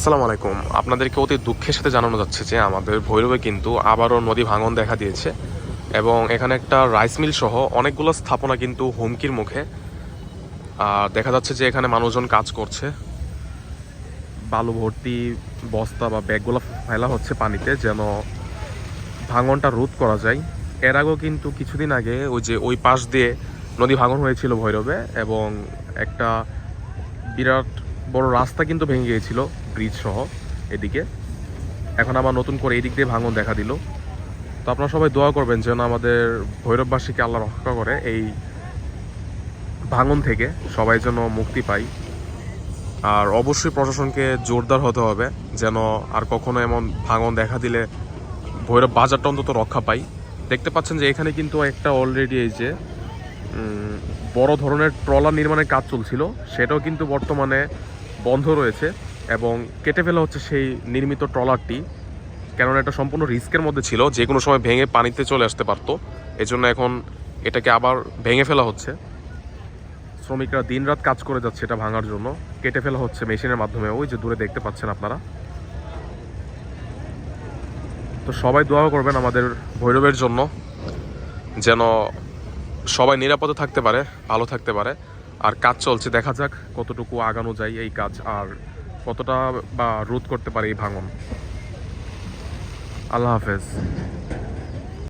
আসসালামু আলাইকুম। আপনাদেরকে অতি দুঃখের সাথে জানানো যাচ্ছে যে আমাদের ভৈরবে কিন্তু আবারও নদী ভাঙন দেখা দিয়েছে এবং এখানে একটা রাইস মিল সহ অনেকগুলো স্থাপনা কিন্তু হুমকির মুখে। আর দেখা যাচ্ছে যে এখানে মানুষজন কাজ করছে। বালু ভর্তি বস্তা বা ব্যাগগুলো ফেলা হচ্ছে পানিতে যেন ভাঙনটা রোধ করা যায়। এর আগেও কিন্তু কিছুদিন আগে ওই যে ওই পাশ দিয়ে নদী ভাঙন হয়েছিল ভৈরবে এবং একটা বিরাট বড় রাস্তা কিন্তু ভেঙে গিয়েছিল ব্রিজ সহ এদিকে। এখন আবার নতুন করে এই দিক দিয়ে ভাঙন দেখা দিল। তো আপনারা সবাই দোয়া করবেন যেন আমাদের ভৈরববাসীকে আল্লাহ রক্ষা করে এই ভাঙন থেকে সবাই যেন মুক্তি পাই আর অবশ্যই প্রশাসনকে জোরদার হতে হবে যেন আর কখনো এমন ভাঙন দেখা দিলে ভৈরব বাজারটা অন্তত রক্ষা পাই দেখতে পাচ্ছেন যে এখানে কিন্তু একটা অলরেডি এই যে বড় ধরনের ট্রলার নির্মাণের কাজ চলছিল। সেটাও কিন্তু বর্তমানে বন্ধ রয়েছে এবং কেটে ফেলা হচ্ছে সেই নির্মিত ট্রলারটি। কেননা এটা সম্পূর্ণ রিস্কের মধ্যে ছিল, যে কোনো সময় ভেঙে পানিতে চলে আসতে পারতো। এজন্য এখন এটাকে আবার ভেঙে ফেলা হচ্ছে। শ্রমিকরা দিনরাত কাজ করে যাচ্ছে এটা ভাঙার জন্য। কেটে ফেলা হচ্ছে মেশিনের মাধ্যমে। ওই যে দূরে দেখতে পাচ্ছেন আপনারা। তো সবাই দোয়া করবেন আমাদের ভৈরবের জন্য, যেন সবাই নিরাপদে থাকতে পারে, ভালো থাকতে পারে। আর কাজ চলছে, দেখা যাক কতটুকু আগানো যায় এই কাজ আর কতটা বা রোধ করতে পারে এই ভাঙন। আল্লাহ হাফেজ।